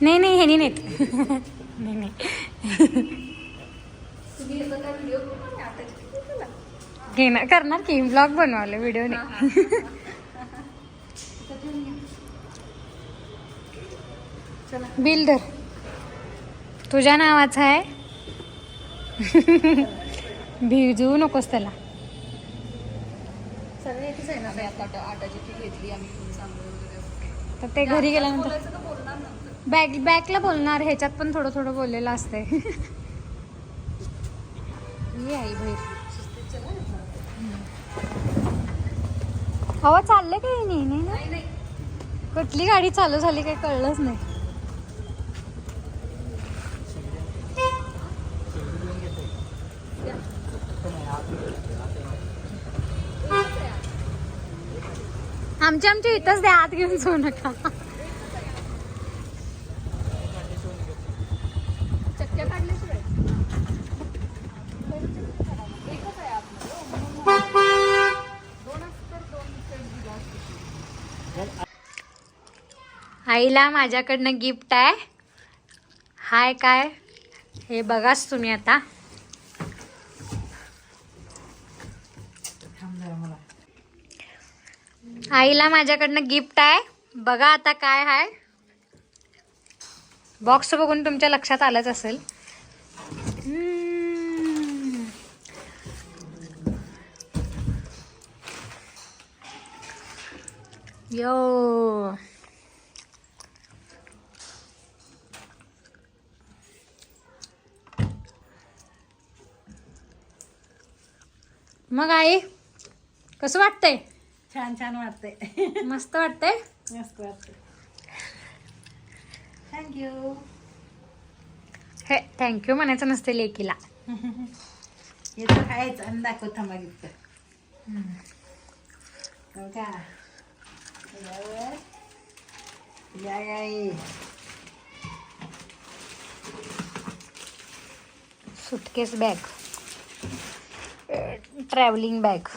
नाही नाही ह्यानी नाहीत नाही नाही? घेणार करणार की ब्लॉग बनवायला व्हिडिओ नाही चला बिल धर. तुझ्या नावाचं आहे. भिजवू नकोस त्याला. सगळं एकच आहे ना बाई आता आटा- आटाची ती घेतली आम्ही चांगलं वगैरे तर ते घरी गेल्यानंतर बोलायचं तर बोलणार नंतर बॅग बॅकला बोलणार ह्याच्यात पण थोडं थोडं बोललेलं असतंय. ये आई शिस्तीत चला हवा चाललंय काही नाही नाही ना नाही नाही. कुठली गाडी चालू झाली काही कळलंच नाही. आमच्या आमच्या इथंच द्या आत घेऊन जाऊ नका. चक्क्या काढल्याशिवाय. आईला माझ्याकडनं गिफ्ट आहे. हाय काय? हे बघाच तुम्ही आता. आईला माझ्याकडनं गिफ्ट आहे. बघा आता काय आहे. बॉक्स बघून तुमच्या लक्षात आलंच असेल. यो. मग आई कसं वाटतंय? छान छान वाटतंय. मस्त वाटतंय? मस्त वाटतंय. थँक्यू हे थँक्यू म्हणायचं नसते लेकीला. तर आहेच आणि दाखव थांबा गिफ्ट का या गाई सुटकेस बॅग ट्रॅव्हलिंग बॅग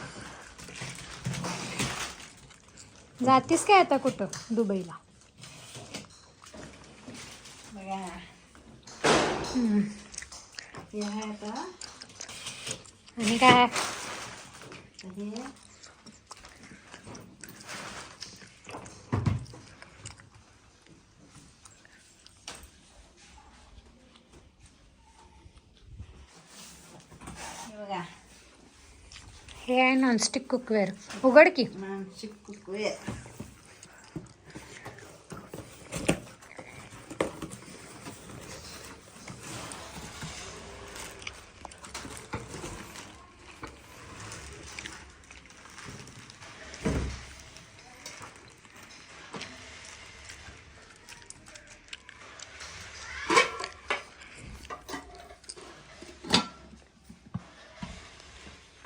जातीस काय आता कुठं? दुबईला. बघा. हम्म. हे आहे आता. आणि काय? हे बघा हे आहे नॉनस्टिक कुकवेअर उघड की. मानसिक कुकवे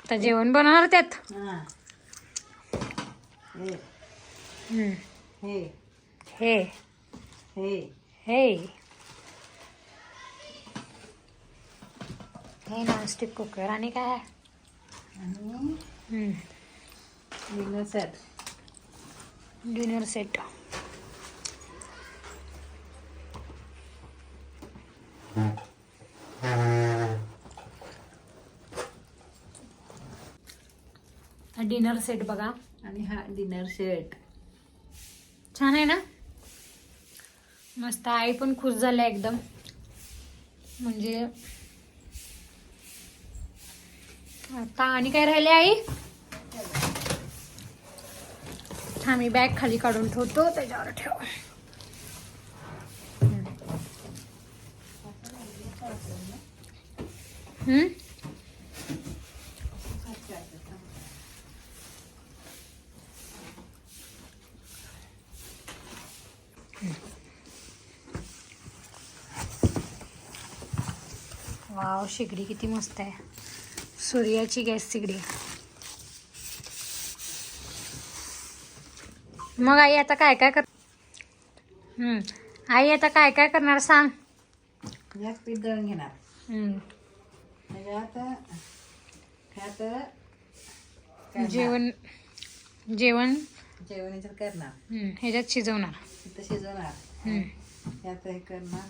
आता जेवण बनवणार त्यात. हा. हे. हम्म. हे. हे. हे. हे. हे नॉनस्टिक कुकर आणि काय? आहे? आणि? हम्म. Dinner set dinner set dinner set बघा. आणि हा डिनर सेट. छान आहे ना? मस्त आई पण खुश झाल्या एकदम. म्हणजे आता आणि काय राहिले आई? हा मी बॅग खाली काढून ठेवतो त्याच्यावर ठेव. हम्म? वाव शेगडी किती मस्त आहे. सूर्याची गॅस शेगडी. मग आई आता काय काय कर हम्म. आई आता काय काय करणार सांग. यात पीठ दळून घेणार. हम्म. त्याच्यात. जेवण जेवण. जेवण याच्यात करणार. ह्याच्यात शिजवणार. इथं शिजवणार. हम्म. यात हे करणार.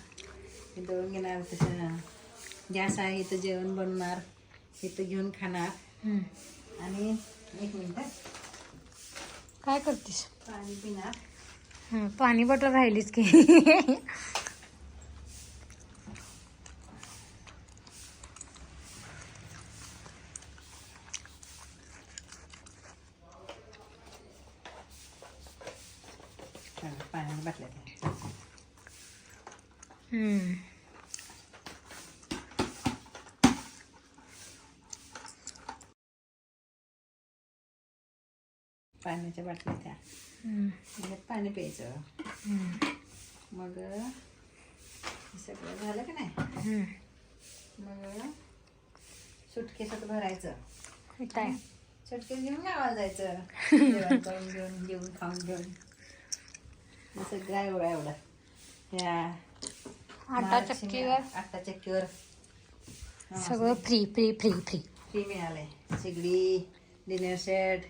हे दळून घेणार तसं. गॅस आहे इथं जेवण बनवणार इथं घेऊन खाणार. आणि एक मिनिट काय करतेस? पाणी पिणार. हं, पाणी बॉटल राहिलीच की. पाण्यात बाटल्या द्या. हम्म. पाण्याच्या बाटल्या त्या. त्याच्यात पाणी प्यायचं. मग हे सगळं झालं की नाही. मग सुटकेसात भरायचं. काय सुटकेस घेऊन गावाला जायचं. जेवण करून घेऊन जेवून खाऊन घेऊन. सगळं बघा एवढं ह्या आटा चक्कीवर? आटा चक्कीवर. सगळं free free free free. Free मिळालंय. शेगडी डिनर सेट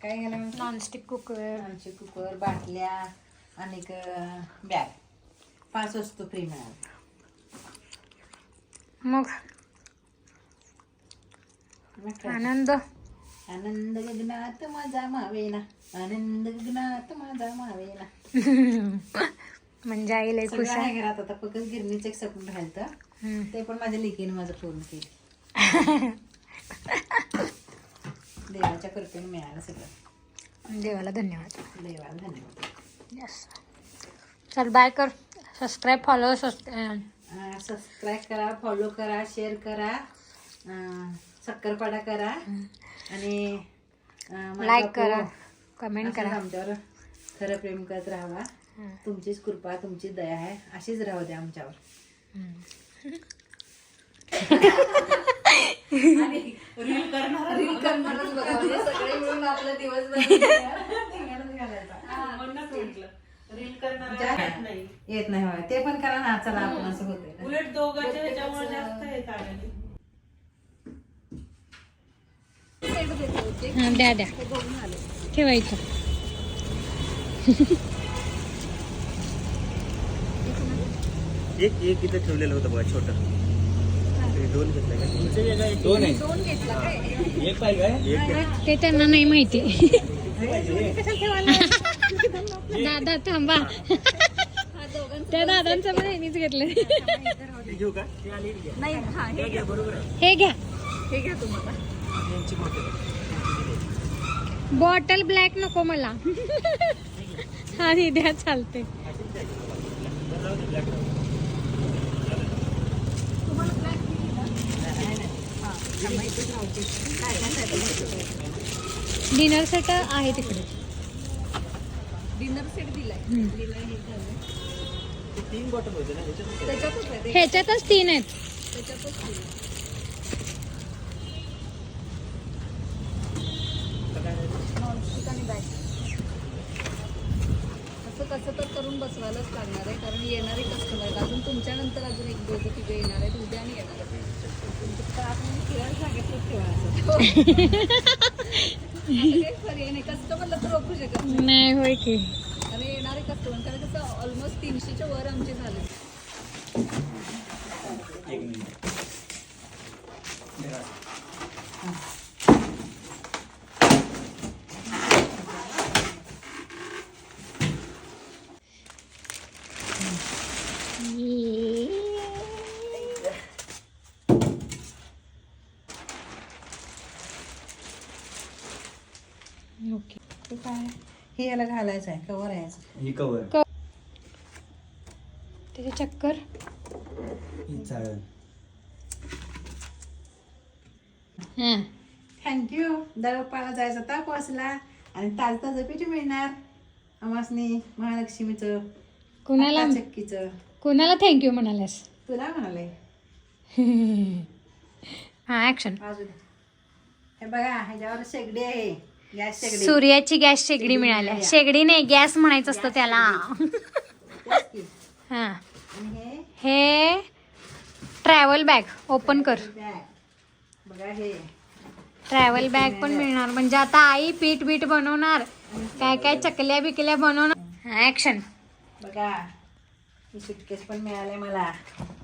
काय म्हणतो? नॉनस्टिक कुकर आमचे कुकर बाटल्या आणि बॅग पाच वस्तू फ्री मिळाल्या मग? आनंद? आनंद गगनात माझा मावेना आनंद गगनात माझा मावेना म्हणजे आई लय खुश आहे. घरात. आता फक्त गिरणीच एक सपून राहिलं. ते पण माझ्या लेकीने माझं पूर्ण केलं. देवाच्या कृपेने मिळालं सगळं. देवाला धन्यवाद. देवाला धन्यवाद. यस चल बाय कर. सबस्क्राईब फॉलो सबस्क्राईब करा फॉलो करा शेअर करा सक्करपाडा करा. आणि लाईक करा कमेंट करा. आमच्यावर खरं प्रेम करत राहावा. तुमचीच कृपा तुमची दया आहे. अशीच राहू द्या आमच्यावर. रील करणारच बघा म्हणजे सगळे मिळून आपला दिवस येत नाही. होय. ते पण करा ना चला आपण असं होतंय. उलट दोघांच्या ह्याच्यामुळे जास्त हे चालेल हां द्या द्या. ठेवायचं एक एक इथं ठेवलेलं होतं बघा छोटं. दोन घेतलं का? दोन आहे एक पाहिजे एक ते त्यांना नाही माहिती. दादा थांबा. त्या दादांचं पण ह्यांनीच घेतलं ते घेऊ का? ते आले की घ्या. हे घ्या. आहे. बॉटल ब्लॅक नको मला. हा हे द्या चालते राहू दे, black राहू दे. डिनर सेट आहे तिकडे डिनर सेट दिलाय हे झालं. ते तीन बॉटल होते ना. ह्याच्यातच तीन आहेत त्याच्यातच दिलंय. नॉनस्टिक आणि बॅग असं कसं तर करून बसवायलाच लागणार आहे कारण येणारे कस्टमर अजून तुमच्यानंतर अजून एक दोघं तिघे येणार आहेत उद्या आणि येणार आहेत. कस्टमरला तर शकत नाही. नाही होय की. आणि येणारे कस्टमर कारण कसं ऑलमोस्ट तीनशेच्या वर आमचे झाले. एक मिनिट. काय? हे याला घालायचं आहे कवर यायचं ही कवर त्याचे चक्कर. ही हां. थँक्यू दळपाला जायचा ताप वाचला आणि ताज ताजं पीठ मिळणार. आमासनी महालक्ष्मीचं कुणाला चक्कीचं कुणाला थँक्यू म्हणाल्यास? तुला म्हणाले. हा ऍक्शन दे हे बघा ह्याच्यावर शेगडी आहे. गॅस शेगडी. सूर्याची गॅस शेगडी मिळाल्या शेगडी नाही गॅस म्हणायचं असतं त्याला. हा. Travel bag. ओपन कर. बघा हे. ट्रॅव्हल बॅग पण मिळणार. म्हणजे आता आई पीठ बीठ बनवणार. काय काय चकल्या बिकल्या बनवणार. ऍक्शन बघा. सुटकेस पण मिळाले मला.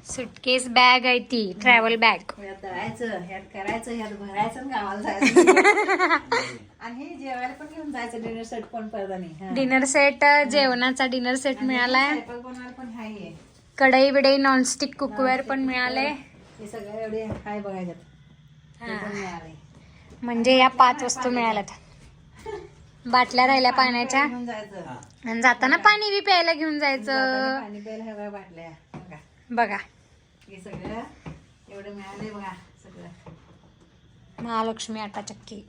सुटकेस बॅग आहे ती ट्रॅव्हल बॅग यात दळायचं ह्यात करायचं ह्यात भरायचं आणि गावाला जायचं. आणि हे जेवायला पण घेऊन जायचं डिनर सेट पण परदानी. डिनर सेट जेवणाचा डिनर सेट मिळालाय. स्वयंपाक बनवायला पण हाय हे. कढई बिडई नॉनस्टिक कुकवेअर पण मिळाले हे सगळे एवढे हाय बघायच्यात पण मिळाले म्हणजे या पाच वस्तू मिळाल्यात. बाटल्या राहिल्या पाण्याच्या. घेऊन जायचं. आणि जाताना पाणी बी प्यायला घेऊन जायचं. पाणी प्यायला हव्या बाटल्या. बघा. बघा. हे सगळं एवढं मिळाले बघा सगळं. महालक्ष्मी आटा चक्की.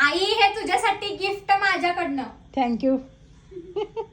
आई हे तुझ्यासाठी गिफ्ट माझ्याकडनं. थँक्यू